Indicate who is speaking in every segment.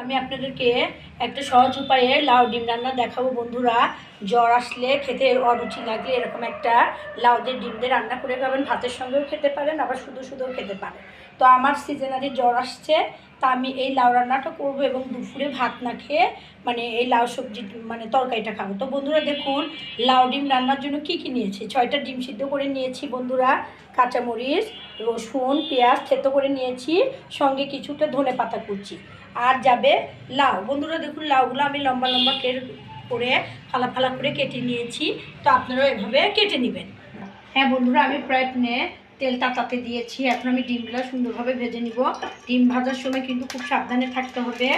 Speaker 1: আমি আপনাদেরকে একটা সহজ উপায়ে লাউ ডিম রান্না দেখাবো, বন্ধুরা। জ্বর আসলে খেতে অরুচি লাগলে এরকম একটা লাউ দিয়ে ডিম দিয়ে রান্না করে খাবেন। ভাতের সঙ্গেও খেতে পারেন, আবার শুধু শুধুও খেতে পারেন। তো আমার সিজনারি জ্বর আসছে, তা আমি এই লাউ রান্নাটা করব এবং দুপুরে ভাত না খেয়ে মানে এই লাউ সবজি মানে তরকারিটা খাব। তো বন্ধুরা, দেখুন, লাউ ডিম রান্নার জন্য কি কি নিয়েছি? ছয়টা ডিম সিদ্ধ করে নিয়েছি, বন্ধুরা। কাঁচামরিচ, রসুন, পেঁয়াজ থেতো করে নিয়েছি, সঙ্গে কিছুটা ধনে পাতা কুচি। আর যাবে লাউ। বন্ধুরা দেখুন, লাউগুলো আমি লম্বা লম্বা কেটে করে, ফালা ফালা করে কেটে নিয়েছি। তো আপনারাও এভাবে কেটে নেবেন। হ্যাঁ বন্ধুরা, আমি প্রয়ত্নে তেল তাতাতে দিয়েছি। এখন আমি ডিমগুলো সুন্দরভাবে ভেজে নিব। ডিম ভাজার সময় কিন্তু খুব সাবধানে থাকতে হবে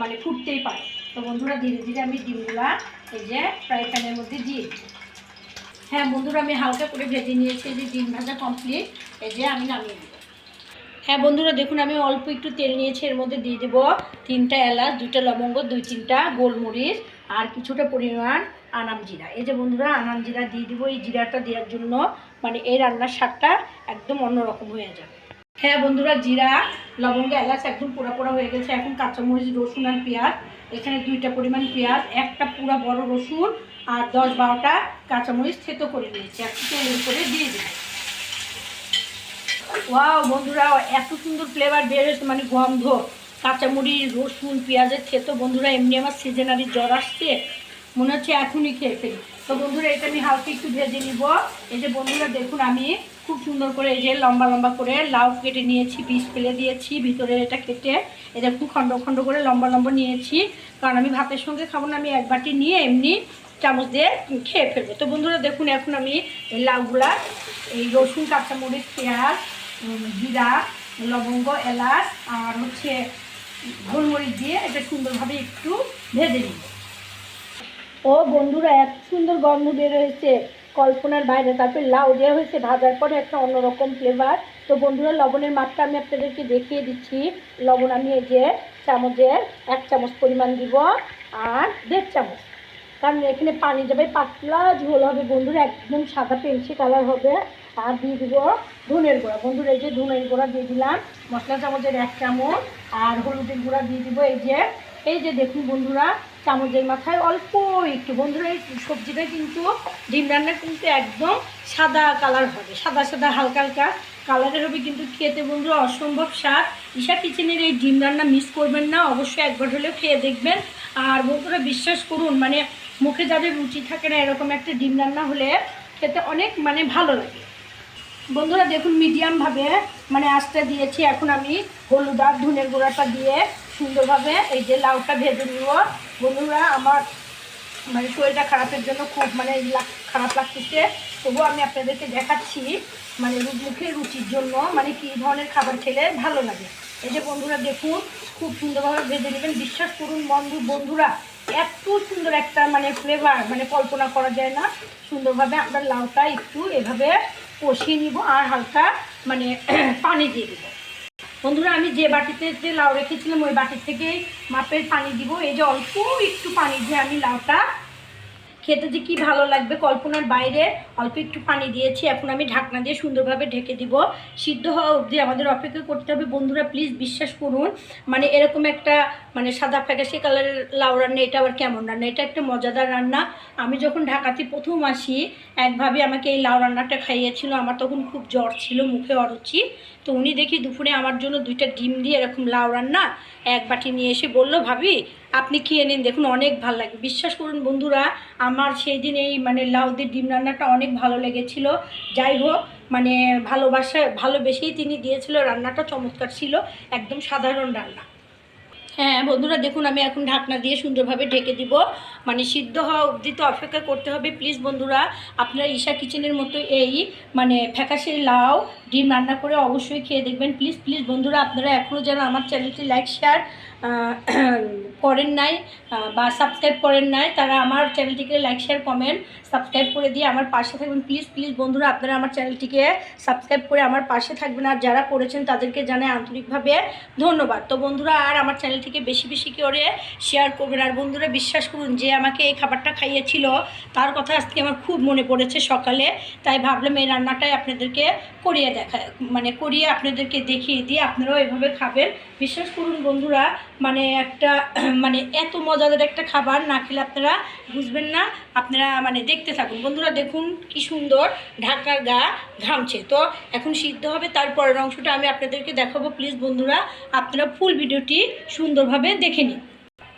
Speaker 1: মানে ফুটতেই পারে। তো বন্ধুরা, ধীরে ধীরে আমি ডিমগুলা এই যে ফ্রাই প্যানের মধ্যে দিয়ে হ্যাঁ বন্ধুরা, আমি হালকা করে ভেজে নিয়েছি। এই যে ডিম ভাজা কমপ্লিট, এই যে আমি নামিয়ে হ্যাঁ বন্ধুরা, দেখুন, আমি অল্প একটু তেল নিয়েছি, এর মধ্যে দিয়ে দেবো তিনটা এলাচ, দুইটা লবঙ্গ, দুই তিনটা গোলমরিচ আর কিছুটা পরিমাণ আনাম জিরা। এই যে বন্ধুরা, আনাম জিরা দিয়ে দেবো, এই জিরাটা দেওয়ার জন্য মানে এই রান্নার স্বাদটা একদম অন্যরকম হয়ে যাবে। হ্যাঁ বন্ধুরা, জিরা, লবঙ্গ, এলাচ একদম পোড়া পোড়া হয়ে গেছে। এখন কাঁচামরিচ, রসুন আর পেঁয়াজ, এখানে দুইটা পরিমাণ পেঁয়াজ, একটা পুরো বড় রসুন আর দশ বারোটা কাঁচামরিচ থেতো করে নিয়েছি। একটু তেলের করে দিয়ে দিই ওয়াও বন্ধুরা, এত সুন্দর ফ্লেভার বের হয়েছে মানে গন্ধ। কাঁচামুড়ি, রসুন, পেঁয়াজের থেতো, বন্ধুরা, এমনি আমার সিজনারি জ্বর আসছে। মনে হচ্ছে এখনই খেয়ে ফেলি। তো বন্ধুরা, এটা আমি হালকা একটু ভেজে নিব। এই যে বন্ধুরা, দেখুন, আমি খুব সুন্দর করে এই যে লম্বা লম্বা করে লাউ কেটে নিয়েছি পিস ফেলে দিয়েছি ভিতরে এটা কেটে এটা খুব খণ্ড খণ্ড করে লম্বা লম্বা নিয়েছি। কারণ আমি ভাতের সঙ্গে খাব না, আমি এক বাটি নিয়ে এমনি চামচ দিয়ে খেয়ে ফেলব। তো বন্ধুরা, দেখুন, এখন আমি এই লাউগুলা, এই রসুন কাঁচামরিচ পেঁয়াজ জিরা, লবঙ্গ, এলাচ আর হচ্ছে গোলমরিচ দিয়ে এটা সুন্দরভাবে একটু ভেজে নিব। ও বন্ধুরা, এত সুন্দর গন্ধ বের হয়েছে। কল্পনার বাইরে, তারপরে লাউ দেওয়া হয়েছে ভাজার পরে একটা অন্যরকম ফ্লেভার তো বন্ধুরা, লবণের মাত্রা আমি আপনাদেরকে দেখিয়ে দিচ্ছি। লবণ আমি এই যে চামচের এক চামচ পরিমাণ দিব আর দেড় চামচ। কারণ এখানে পানি যাবে, পাতলা ঝোল হবে বন্ধুরা, একদম সাদা পেন্সি কালার হবে। আর দিয়ে দিব ধনের গুঁড়া। বন্ধুরা, এই যে ধনের গুঁড়া দিয়ে দিলাম। মশলা চামচের এক চামচ আর হলুদের গুঁড়া দিয়ে দিব এই যে। এই যে দেখুন বন্ধুরা, চামচের মাথায় অল্প একটু। বন্ধুরা, এই সবজিটা কিন্তু ডিম রান্না কিন্তু একদম সাদা কালার হবে। সাদা সাদা, হালকা হালকা কালারের হবে কিন্তু খেতে বন্ধুরা অসম্ভব স্বাদ। ঈশা কিচেনের এই ডিম রান্না মিস করবেন না, অবশ্যই একবার হলেও খেয়ে দেখবেন। আর বন্ধুরা, বিশ্বাস করুন মানে মুখে যাদের রুচি থাকে না, এরকম একটা ডিম রান্না হলে খেতে অনেক মানে ভালো লাগে। বন্ধুরা দেখুন মিডিয়ামভাবে মানে আস্তে দিয়েছি, এখন আমি হলুদ আর ধনের গুঁড়াটা দিয়ে সুন্দরভাবে এই যে লাউটা ভেজে নিব। বন্ধুরা, আমার মানে শরীরটা খারাপের জন্য খুব মানে খারাপ লাগতেছে। তবুও আমি আপনাদেরকে দেখাচ্ছি মানে মুখের রুচির জন্য মানে কী ধরনের খাবার খেলে ভালো লাগে। এই যে বন্ধুরা দেখুন, খুব সুন্দরভাবে ভেজে নেবেন। বিশ্বাস করুন বন্ধু, বন্ধুরা, এত সুন্দর একটা মানে ফ্লেভার মানে কল্পনা করা যায় না। সুন্দরভাবে আমরা লাউটা একটু এভাবে কষিয়ে নিব আর হালকা মানে পানি দিয়ে দেবো। বন্ধুরা, আমি যে বাটিতে যে লাউ রেখেছিলাম, ওই বাটির থেকেই মাপের পানি দিব। এই যে অল্প একটু পানি দিয়ে আমি লাউটা খেতে যে কি ভালো লাগবে কল্পনার বাইরে, অল্প একটু পানি দিয়েছি। এখন আমি ঢাকনা দিয়ে সুন্দরভাবে ঢেকে দিব। সিদ্ধ হওয়া অবধি আমাদের অপেক্ষা করতে হবে। বন্ধুরা প্লিজ বিশ্বাস করুন মানে এরকম একটা মানে সাদা ফ্যাকাশে কালারের লাউ রান্না, এটা আবার কেমন রান্না? এটা একটা মজাদার রান্না। আমি যখন ঢাকাতে প্রথম আসি, একভাবে আমাকে এই লাউ রান্নাটা খাইয়েছিল। আমার তখন খুব জ্বর ছিল, মুখে অরুচি। তো উনি দেখি দুপুরে আমার জন্য দুইটা ডিম দিয়ে এরকম লাউ রান্না, এক বাটি নিয়ে এসে বলল, ভাবি, আপনি খেয়ে নিন, দেখুন অনেক ভালো লাগে। বিশ্বাস করুন বন্ধুরা, আমার সেই দিন এই মানে লাউ দিয়ে ডিম রান্নাটা অনেক ভালো লেগেছিল। যাই হোক মানে ভালোবাসা, ভালোবেসেই তিনি দিয়েছিল, রান্নাটা চমৎকার ছিল, একদম সাধারণ রান্না। হ্যাঁ বন্ধুরা দেখুন আমি এখন ঢাকনা দিয়ে সুন্দরভাবে ঢেকে দিব। মানে সিদ্ধ হওয়া অবধি তো অপেক্ষা করতে হবে। প্লিজ বন্ধুরা, আপনারা ঈশা কিচেনের মতো এই মানে ফ্যাকাশে লাউ, ডিম রান্না করে অবশ্যই খেয়ে দেখবেন। প্লিজ প্লিজ বন্ধুরা, আপনারা এখনও যেন আমার চ্যানেলটি লাইক শেয়ার করেন নাই বা সাবস্ক্রাইব করেন নাই, তারা আমার চ্যানেলটিকে লাইক শেয়ার কমেন্ট সাবস্ক্রাইব করে দিয়ে আমার পাশে থাকবেন। প্লিজ প্লিজ বন্ধুরা, আপনারা আমার চ্যানেলটিকে সাবস্ক্রাইব করে আমার পাশে থাকবেন। আর যারা করেছেন, তাদেরকে জানাই আন্তরিকভাবে ধন্যবাদ। তো বন্ধুরা, আর আমার চ্যানেলটিকে বেশি বেশি করে শেয়ার করবেন। আর বন্ধুরা, বিশ্বাস করুন যে আমাকে এই খাবারটা খাইয়েছিল, তার কথা আজকে আমার খুব মনে পড়েছে সকালে, তাই ভাবলাম এই রান্নাটাই আপনাদেরকে করিয়ে দেখা মানে করিয়ে আপনাদেরকে দেখিয়ে দিয়ে আপনারাও এভাবে খাবেন। বিশ্বাস করুন বন্ধুরা মানে একটা মানে এত মজাদার একটা খাবার না খেলে আপনারা বুঝবেন না, আপনারা মানে দেখতে থাকুন। বন্ধুরা, দেখুন কি সুন্দর ঢাকার গা ঘামছে। তো এখন সিদ্ধ হবে তারপরের অংশটা আমি আপনাদেরকে দেখাবো। প্লিজ বন্ধুরা, আপনারা ফুল ভিডিওটি সুন্দরভাবে দেখে নিন।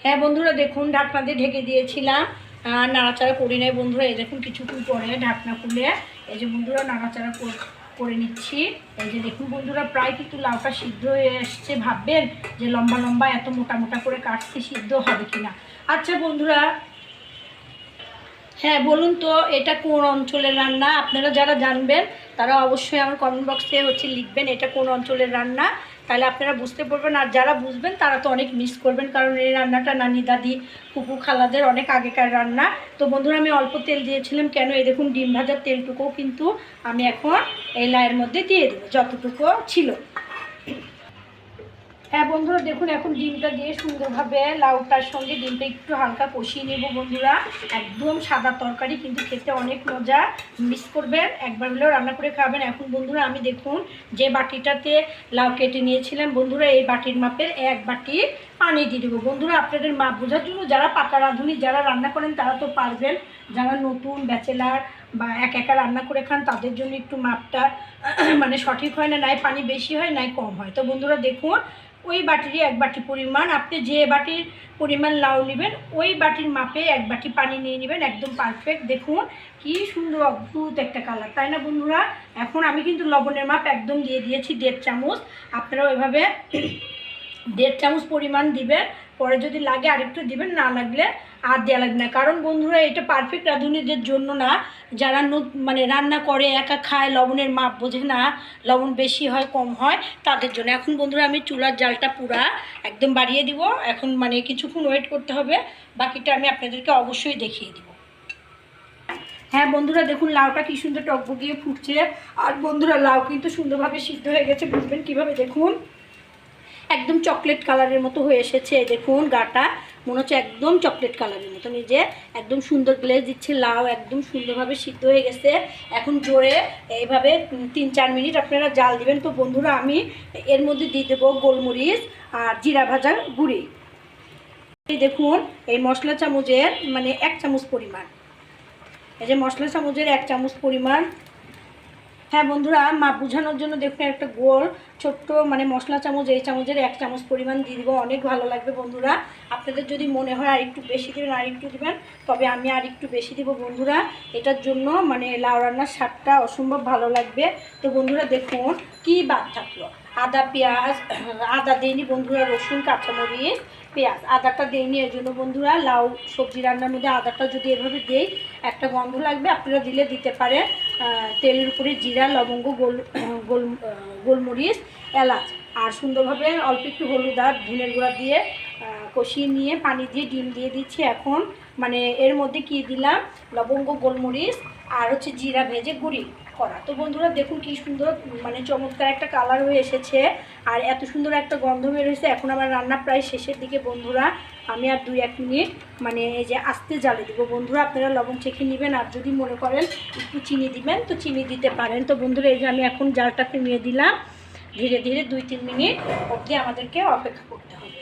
Speaker 1: হ্যাঁ বন্ধুরা, দেখুন, ঢাকনা দিয়ে ঢেকে দিয়েছিলাম। নাড়াচাড়া করি নাই বন্ধুরা, এই দেখুন, কিছুক্ষণ পরে ঢাকনা খুলে এই যে বন্ধুরা, নাড়াচাড়া কর- করে নিচ্ছি। এই যে দেখুন বন্ধুরা, প্রায় কিন্তু লাউটা সিদ্ধ হয়ে এসছে, ভাববেন যে লম্বা লম্বা এত মোটা মোটা করে কাটতে সিদ্ধ হবে কিনা। আচ্ছা বন্ধুরা হ্যাঁ বলুন তো, এটা কোন অঞ্চলের রান্না? আপনারা যারা জানবেন, তারা অবশ্যই আমার কমেন্ট বক্সে হচ্ছে লিখবেন, এটা কোন অঞ্চলের রান্না? তাহলে আপনারা বুঝতে পারবেন। আর যারা বুঝবেন, তারা তো অনেক মিস করবেন, কারণ এই রান্নাটা নানি, দাদি কুকু খালাদের অনেক আগেকার রান্না। তো বন্ধুরা, আমি অল্প তেল দিয়েছিলাম, কেন এই দেখুন ডিম ভাজার তেলটুকুও কিন্তু আমি এখন এই লায়ের মধ্যে দিয়ে দেবো, যতটুকু ছিল। হ্যাঁ বন্ধুরা, দেখুন এখন ডিমটা দিয়ে সুন্দরভাবে লাউটার সঙ্গে ডিমটা একটু হালকা কষিয়ে নেব বন্ধুরা। একদম সাদা তরকারি, কিন্তু খেতে অনেক মজা। মিস করবেন, একবার হলেও রান্না করে খাবেন। এখন বন্ধুরা, আমি দেখুন যে বাটিটাতে লাউ কেটে নিয়েছিলাম। বন্ধুরা, এই বাটির মাপের এক বাটি পানি দিয়ে দেবো। বন্ধুরা, আপনাদের মাপ বোঝার জন্য যারা পাকা রাঁধুনি, যারা রান্না করেন, তারা তো পারবেন। যারা নতুন ব্যাচেলার বা এক একা রান্না করে খান, তাদের জন্য একটু মাপটা মানে সঠিক হয় না, নাই পানি বেশি হয়, নাই কম হয়। তো বন্ধুরা দেখুন, ওই বাটিরই এক বাটি পরিমাণ। আপনি যে বাটির পরিমাণ লাউ নেবেন, ওই বাটির মাপে এক বাটি পানি নিয়ে নেবেন, একদম পারফেক্ট দেখুন, কি সুন্দর, অদ্ভুত একটা কালার তাই না বন্ধুরা? এখন আমি কিন্তু লবণের মাপ একদম দিয়ে দিয়েছি দেড় চামচ। আপনারাও এভাবে দেড় চামচ পরিমাণ দিবেন, পরে যদি লাগে আরেকটু দিবেন, না লাগলে আর দেওয়া লাগবে না। কারণ বন্ধুরা, এটা পারফেক্ট রাঁধুনিদের জন্য না, যারা মানে রান্না করে, একা খায়, লবণের মাপ বোঝে না, লবণ বেশি হয়, কম হয়, তাদের জন্য। এখন বন্ধুরা, আমি চুলার জালটা পুরা একদম বাড়িয়ে দিব। এখন মানে কিছুক্ষণ ওয়েট করতে হবে। বাকিটা আমি আপনাদেরকে অবশ্যই দেখিয়ে দিব। হ্যাঁ বন্ধুরা, দেখুন, লাউটা কি সুন্দর টকবগিয়ে ফুটছে। আর বন্ধুরা, লাউ কিন্তু সুন্দরভাবে সিদ্ধ হয়ে গেছে। বুঝবেন কীভাবে? দেখুন। একদম চকলেট কালারের মতো হয়ে এসেছে। দেখুন, গাটা মনে হচ্ছে একদম চকলেট কালারের মতো। নিজে একদম সুন্দর গ্লেজ দিচ্ছে, লাউ একদম সুন্দরভাবে সিদ্ধ হয়ে গেছে। এখন জোরে এইভাবে তিন চার মিনিট আপনারা জাল দিবেন। তো বন্ধুরা, আমি এর মধ্যে দিয়ে দেবো গোলমরিচ আর জিরা ভাজা গুঁড়ি। এই দেখুন, এই মশলা চামচের মানে এক চামচ পরিমাণ। এই যে মশলা চামচের এক চামচ পরিমাণ হ্যাঁ বন্ধুরা মাপ বোঝানোর জন্য দেখুন একটা গোল, ছোট্ট মানে মশলা চামচ, এই চামচের এক চামচ পরিমাণ দিয়ে দিব, অনেক ভালো লাগবে বন্ধুরা। আপনাদের যদি মনে হয় আর একটু বেশি দেবেন আর একটু দেবেন, তবে আমি আর একটু বেশি দিব বন্ধুরা। এটার জন্য মানে লাউ রান্নার স্বাদটা অসম্ভব ভালো লাগবে। তো বন্ধুরা দেখুন কি বাদ থাকল। আদা, পেঁয়াজ, আদা দিইনি বন্ধুরা রসুন, কাঁচামরিচ, পেঁয়াজ। আদাটা দিইনি এর জন্য বন্ধুরা লাউ সবজি রান্নার মধ্যে আদাটা যদি এভাবে দেই, একটা গন্ধ লাগবে, আপনারা দিলে দিতে পারেন। তেলের উপরে জিরা, লবঙ্গ, গোল গোল গোলমরিচ, এলাচ। আর সুন্দরভাবে অল্প একটু হলুদ আর ধনের গুঁড়া দিয়ে কষিয়ে নিয়ে পানি দিয়ে ডিম দিয়ে দিচ্ছি এখন। মানে এর মধ্যে কি দিলাম? লবঙ্গ, গোলমরিচ আর হচ্ছে জিরা ভেজে গুঁড়ি করা। তো বন্ধুরা, দেখুন কি সুন্দর মানে চমৎকার একটা কালার হয়ে এসেছে। আর এত সুন্দর একটা গন্ধ বের হয়েছে। এখন আমার রান্না প্রায় শেষের দিকে, বন্ধুরা। আমি আর দুই, এক মিনিট মানে এই যে আস্তে জালে দিব। বন্ধুরা, আপনারা লবণ চেখে নেবেন, আর যদি মনে করেন একটু চিনি দিবেন, তো চিনি দিতে পারেন। তো বন্ধুরা, এই যে আমি এখন জালটা কমিয়ে দিলাম। ধীরে ধীরে দুই, তিন মিনিট অবধি আমাদেরকে অপেক্ষা করতে হবে।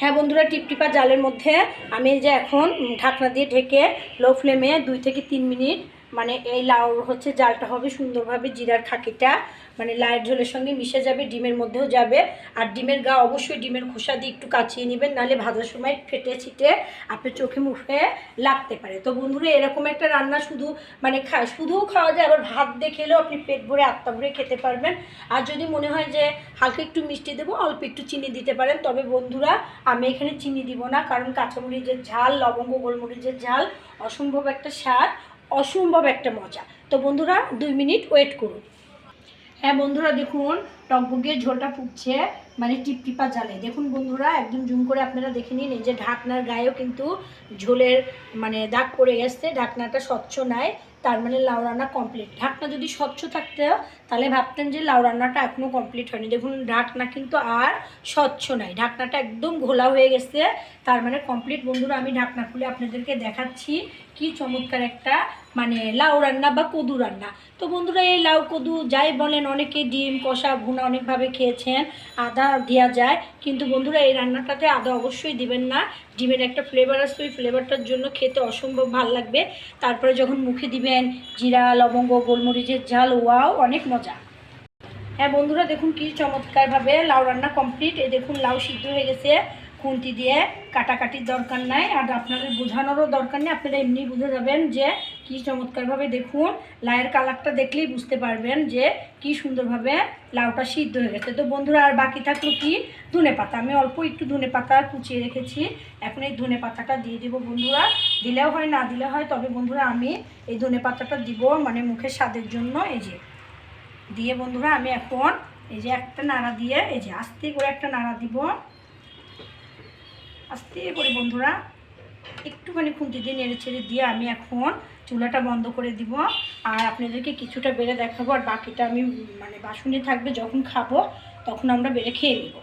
Speaker 1: হ্যাঁ বন্ধুরা, টিপটিপা জালের মধ্যে আমি যে এখন ঢাকনা দিয়ে ঢেকে লো ফ্লেমে দুই থেকে তিন মিনিট মানে এই লাউ হচ্ছে জালটা হবে সুন্দরভাবে জিরার খাকিটা মানে লাইয়ের ঝোলের সঙ্গে মিশে যাবে, ডিমের মধ্যেও যাবে। আর ডিমের গা অবশ্যই ডিমের খোসা দিয়ে একটু কাচিয়ে নেবেন, নাহলে ভাজার সময় ফেটে ছিটে আপনার চোখে মুখে লাগতে পারে। তো বন্ধুরা, এরকম একটা রান্না শুধু মানে খা, শুধুও খাওয়া যায়, আবার ভাত দিয়ে খেলেও আপনি পেট ভরে আত্মা ভরে খেতে পারবেন। আর যদি মনে হয় যে হালকা একটু মিষ্টি দেবো, অল্প একটু চিনি দিতে পারেন। তবে বন্ধুরা, আমি এখানে চিনি দিব না, কারণ কাঁচামরিচের ঝাল, লবঙ্গ, গোলমরিচের ঝাল অসম্ভব একটা স্বাদ। অসম্ভব একটা মজা। তো বন্ধুরা, দুই মিনিট ওয়েট করুন। হ্যাঁ বন্ধুরা, দেখুন টকবগিয়ে ঝোলটা ফুটছে মানে টিপটিপা জালে। দেখুন বন্ধুরা, একদম জুম করে আপনারা দেখে নিন, এই যে ঢাকনার গায়েও কিন্তু ঝোলের মানে দাগ পড়ে গেছে, ঢাকনাটা স্বচ্ছ নয় তার মানে লাউ রান্না কমপ্লিট ঢাকনা যদি স্বচ্ছ থাকতে, তাহলে ভাবতেন যে লাউ রান্নাটা এখনও কমপ্লিট হয়নি। দেখুন, ঢাকনা কিন্তু আর স্বচ্ছ নাই, ঢাকনাটা একদম ঘোলা হয়ে গেছে, তার মানে কমপ্লিট বন্ধুরা, আমি ঢাকনা খুলে আপনাদেরকে দেখাচ্ছি, কি চমৎকার একটা মানে লাউ রান্না বা কদু রান্না। তো বন্ধুরা, এই লাউ কদু যাই বলেন, অনেকে ডিম, কষা, ভুনা অনেকভাবে খেয়েছেন, আদা দেওয়া যায়, কিন্তু বন্ধুরা এই রান্নাটাতে আদা অবশ্যই দিবেন না। ডিমের একটা ফ্লেভার আসছে ওই ফ্লেভারটার জন্য খেতে অসম্ভব ভালো লাগবে। তারপরে যখন মুখে দিবেন, জিরা, লবঙ্গ, গোলমরিচের ঝাল, ওয়াও, অনেক মজা। হ্যাঁ বন্ধুরা, দেখুন কি চমৎকারভাবে লাউ রান্না কমপ্লিট এই দেখুন, লাউ সিদ্ধ হয়ে গেছে। খুন্তি দিয়ে কাটাকাটির দরকার নাই। আর আপনাদের বোঝানোরও দরকার নেই। আপনারা এমনি বুঝে যাবেন যে কি চমৎকারভাবে দেখুন। লাউয়ের কালারটা দেখলেই বুঝতে পারবেন যে কি সুন্দরভাবে লাউটা সিদ্ধ হয়ে গেছে। তো বন্ধুরা, আর বাকি থাকল কি? ধনে পাতা। আমি অল্প একটু ধনে পাতা কুচিয়ে রেখেছি। এখন এই ধনে পাতাটা দিয়ে দেবো বন্ধুরা। দিলেও হয়, না দিলে হয়, তবে বন্ধুরা আমি এই ধনে পাতাটা দিব মানে মুখের স্বাদের জন্য। এই যে দিয়ে বন্ধুরা, আমি এখন এই যে একটা নাড়া দিয়ে, এই যে আস্তে করে একটা নাড়া দিব। আস্তে করে বন্ধুরা, একটুখানি খুন্তি দিয়ে নেড়ে ছেড়ে দিয়ে আমি এখন চুলাটা বন্ধ করে দিব। আর আপনাদেরকে কিছুটা বেড়ে দেখাবো আর বাকিটা আমি মানে বাসনে থাকবে যখন খাব তখন আমরা বেড়ে খেয়ে নেব।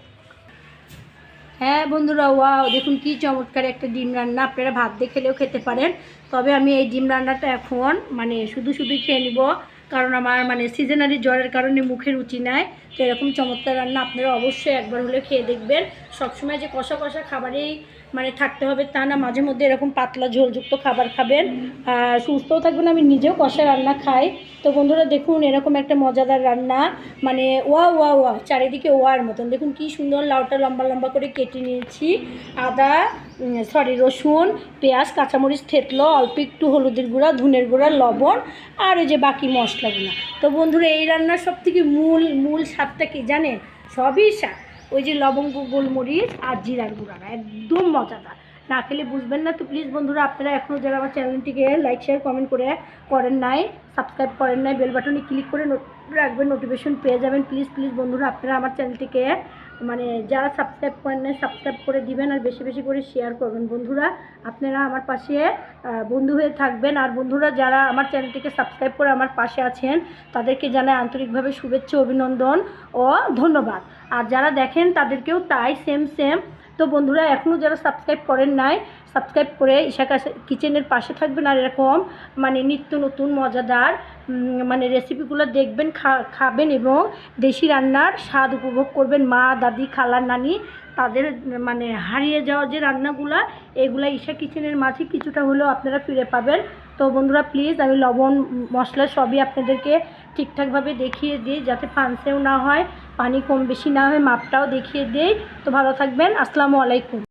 Speaker 1: হ্যাঁ বন্ধুরা, ওয়াও, দেখুন কি চমৎকার একটা ডিম রান্না। আপনারা ভাত দিয়ে খেলেও খেতে পারেন। তবে আমি এই ডিম রান্নাটা এখন মানে শুধু শুধু খেয়ে নিব। কারণ আমার মানে সিজনারি জ্বরের কারণে মুখে রুচি নাই, তো এরকম চমৎকার রান্না আপনারা অবশ্যই একবার হলে খেয়ে দেখবেন। সবসময় যে কষা কষা খাবারেই মানে থাকতে হবে তা না, মাঝে মধ্যে এরকম পাতলা ঝোলযুক্ত খাবার খাবেন। আর সুস্থও থাকবেন, আমি নিজেও কষা রান্না খাই। তো বন্ধুরা, দেখুন, এরকম একটা মজাদার রান্না। মানে ওয়া ওয়া ওয়া চারিদিকে ওয়ার মতন। দেখুন, কি সুন্দর লাউটা লম্বা লম্বা করে কেটে নিয়েছি। আদা সরি রসুন, পেঁয়াজ, কাঁচামরিচ থেতলো, অল্প একটু হলুদের গুঁড়া, ধুনের গুঁড়া, লবণ, আর এই যে বাকি মশলাগুলো। তো বন্ধুরা, এই রান্নার সব থেকে মূল মূল স্বাদটা কি জানেন? সবই স্বাদ। ওই যে লবঙ্গ, গোলমরিচ আর জিরার গুঁড়াটা একদম মজাদার। না খেলে বুঝবেন না তো প্লিজ বন্ধুরা, আপনারা এখনও যারা আমার চ্যানেলটিকে লাইক শেয়ার কমেন্ট করে করেন নাই সাবস্ক্রাইব করেন নাই বেল বাটনে ক্লিক করে রাখবেন নোটিফিকেশন পেয়ে যাবেন। প্লিজ প্লিজ বন্ধুরা, আপনারা আমার চ্যানেলটিকে মানে যারা সাবস্ক্রাইব করেন নাই সাবস্ক্রাইব করে দিবেন আর বেশি বেশি করে শেয়ার করবেন। বন্ধুরা, আপনারা আমার পাশে বন্ধু হয়ে থাকবেন। আর বন্ধুরা, যারা আমার চ্যানেলটিকে সাবস্ক্রাইব করে আমার পাশে আছেন, তাদেরকে জানাই আন্তরিকভাবে শুভেচ্ছা, অভিনন্দন ও ধন্যবাদ। আর যারা দেখেন, তাদেরকেও তাই সেম সেম তো বন্ধুরা এখনও যারা সাবস্ক্রাইব করেন নাই সাবস্ক্রাইব করে ইশাকা কিচেনের পাশে থাকবেন। আর এরকম মানে নিত্য নতুন, মজাদার মানে রেসিপিগুলো দেখবেন খাবেন এবং দেশি রান্নার স্বাদ উপভোগ করবেন। মা, দাদি, খালা, নানি, তাদের মানে হারিয়ে যাওয়া যে রান্নাগুলা, এগুলা ঈশা কিচেনের মাঝে কিছুটা হলেও আপনারা ফিরে পাবেন। তো বন্ধুরা প্লিজ আমি লবণ, মশলা সবই আপনাদেরকে ঠিকঠাকভাবে দেখিয়ে দিই, যাতে ফানসেও না হয়, পানি কম বেশি না হয়, মাপটাও দেখিয়ে দিই। তো ভালো থাকবেন, আসসালামু আলাইকুম।